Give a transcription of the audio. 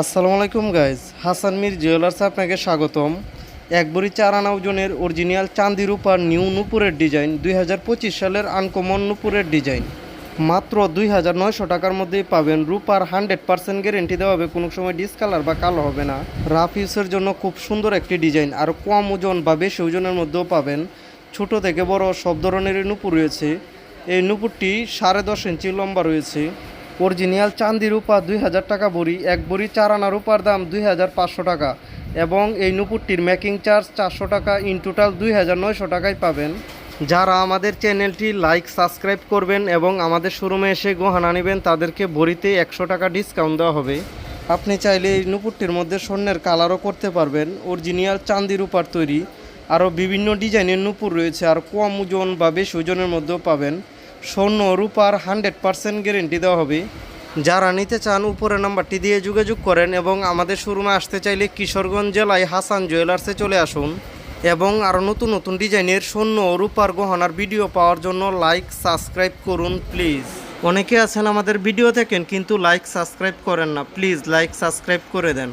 আসসালামু আলাইকুম guys Hasan Mir jewellers আপনাকে স্বাগতম। এক বড়ি চার আনা ওজনের অরিজিনাল চান্দি রূপার নিউ নুপুরের ডিজাইন দুই হাজার পঁচিশ সালের আনকমন নুপুরের ডিজাইন মাত্র দুই হাজার নয়শো টাকার মধ্যেই পাবেন রূপার হান্ড্রেড পার্সেন্ট গ্যারেন্টি দেওয়া হবে, কোনো সময় ডিসকালার বা কালো হবে না। রাফ ইউসের জন্য খুব সুন্দর একটি ডিজাইন আর কম ওজন বা বেশি ওজনের মধ্যেও পাবেন। ছোট থেকে বড় সব ধরনের নুপুর রয়েছে। এই নুপুরটি সাড়ে দশ ইঞ্চি লম্বা রয়েছে। অরিজিনাল চান্দি রূপা দুই হাজার টাকা বড়ি, এক বড়ি চার আনা রূপার দাম দুই হাজার পাঁচশো টাকা এবং এই নুপুরটির মেকিং চার্জ চারশো টাকা ইন টোটাল দুই হাজার নয়শো টাকায় পাবেন। যারা আমাদের চ্যানেলটি লাইক সাবস্ক্রাইব করবেন এবং আমাদের শোরুমে এসে গহনা নেবেন, তাদেরকে বড়িতে একশো টাকা ডিসকাউন্ট দেওয়া হবে। আপনি চাইলে এই নুপুরটির মধ্যে স্বর্ণের কালারও করতে পারবেন, অরিজিনাল চান্দি রূপার তৈরি। আরও বিভিন্ন ডিজাইনের নুপুর রয়েছে, আর কম ওজন বা বেশি ওজনের মধ্যেও পাবেন। স্বর্ণ রূপার হান্ড্রেড পার্সেন্ট গ্যারেন্টি দেওয়া হবে। যারা নিতে চান, উপরের নাম্বারটি দিয়ে যোগাযোগ করেন এবং আমাদের শোরুমে আসতে চাইলে কিশোরগঞ্জ জেলায় হাসান জুয়েলার্সে চলে আসুন এবং আরও নতুন নতুন ডিজাইনের স্বর্ণ রূপার গহনার ভিডিও পাওয়ার জন্য লাইক, সাবস্ক্রাইব করুন প্লিজ। অনেকে আছেন আমাদের ভিডিও দেখেন, কিন্তু লাইক, সাবস্ক্রাইব করেন না। প্লিজ লাইক, সাবস্ক্রাইব করে দেন।